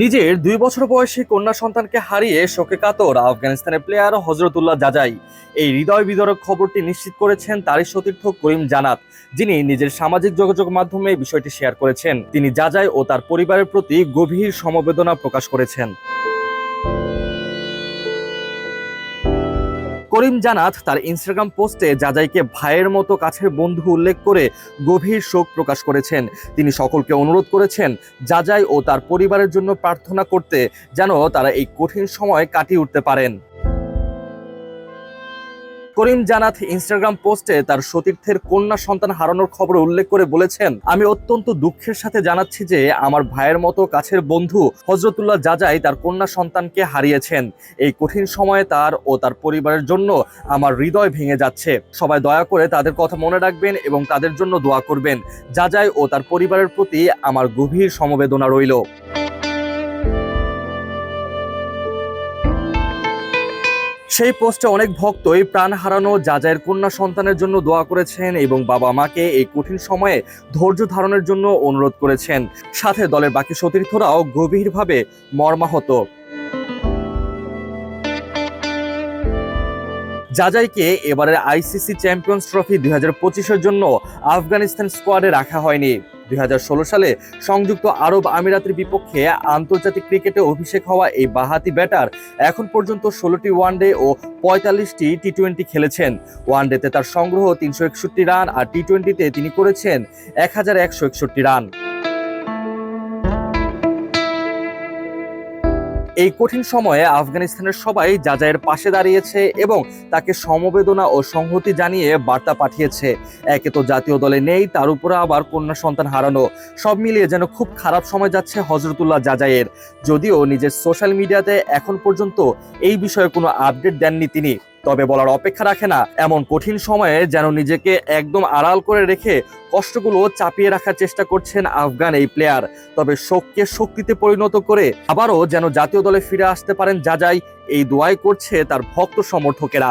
নিজের দুই বছর বয়সী কন্যা সন্তানকে হারিয়ে শোকে কাতর আফগানিস্তানের প্লেয়ার হজরতুল্লাহ জাজাই। এই হৃদয় বিদরক খবরটি নিশ্চিত করেছেন তারই সতীর্থ করিম জানাত, যিনি নিজের সামাজিক যোগাযোগ মাধ্যমে বিষয়টি শেয়ার করেছেন। তিনি জাজাই ও তার পরিবারের প্রতি গভীর সমবেদনা প্রকাশ করেছেন। করিম জানাত তার ইনস্টাগ্রাম পোস্টে জাজাইকে ভাইয়ের মতো কাছের বন্ধু উল্লেখ করে গভীর শোক প্রকাশ করেছেন। তিনি সকলকে অনুরোধ করেছেন জাজাই ও তার পরিবারের জন্য প্রার্থনা করতে যেন তারা এই কঠিন সময় কাটিয়ে উঠতে পারেন। করিম জানাত ইনস্টাগ্রাম পোস্টে তার সতীর্থের কন্যা সন্তান হারানোর খবর উল্লেখ করে বলেছেন, আমি অত্যন্ত দুঃখের সাথে জানাচ্ছি যে আমার ভাইয়ের মতো কাছের বন্ধু হজরতুল্লাহ জাজাই তার কন্যা সন্তানকে হারিয়েছেন। এই কঠিন সময়ে তার ও তার পরিবারের জন্য আমার হৃদয় ভেঙে যাচ্ছে। সবাই দয়া করে তাদের কথা মনে রাখবেন এবং তাদের জন্য দোয়া করবেন। জাজাই ও তার পরিবারের প্রতি আমার গভীর সমবেদনা রইল। সেই পোস্টে অনেক ভক্তই প্রাণ হারানো জাজায়ের কন্যা সন্তানের জন্য দোয়া করেছেন এবং বাবা মাকে এই কঠিন সময়ে ধৈর্য ধারণের জন্য অনুরোধ করেছেন। সাথে দলের বাকি সতীর্থরাও গভীরভাবে মর্মাহত। জাজাইকে এবারের আইসিসি চ্যাম্পিয়ন্স ট্রফি দুই হাজার পঁচিশের জন্য আফগানিস্তান স্কোয়াডে রাখা হয়নি। দুই হাজার ষোলো সালে সংযুক্ত আরব আমিরাতের বিপক্ষে আন্তর্জাতিক ক্রিকেটে অভিষেক হওয়া এই বাহাতি ব্যাটার এখন পর্যন্ত ষোলোটি ওয়ানডে ও পঁয়তাল্লিশটি টি টোয়েন্টি খেলেছেন। ওয়ানডেতে তার সংগ্রহ তিনশো একষট্টি রান আর টি টোয়েন্টিতে তিনি করেছেন এক হাজার একশো একষট্টি রান। এই কঠিন সময়ে আফগানিস্তানের সবাই জাজায়ের পাশে দাঁড়িয়েছে এবং তাকে সমবেদনা ও সংহতি জানিয়ে বার্তা পাঠিয়েছে। একে তো জাতীয় দলে নেই, তার উপরে আবার কন্যা সন্তান হারানো। সব মিলিয়ে যেন খুব খারাপ সময় যাচ্ছে হজরতুল্লাহ জাজায়ের যদিও নিজের সোশ্যাল মিডিয়াতে এখন পর্যন্ত এই বিষয়ে কোনো আপডেট দেননি তিনি। তবে বলার অপেক্ষা রাখে না। এমন কঠিন সময়ে যেন নিজেকে একদম আড়াল করে রেখে কষ্টগুলো চাপিয়ে রাখার চেষ্টা করছেন আফগান এই প্লেয়ার তবে শোককে শক্তিতে পরিণত করে আবারও যেন জাতীয় দলে ফিরে আসতে পারেন যা যাই এই দোয়াই করছে তার ভক্ত সমর্থকেরা।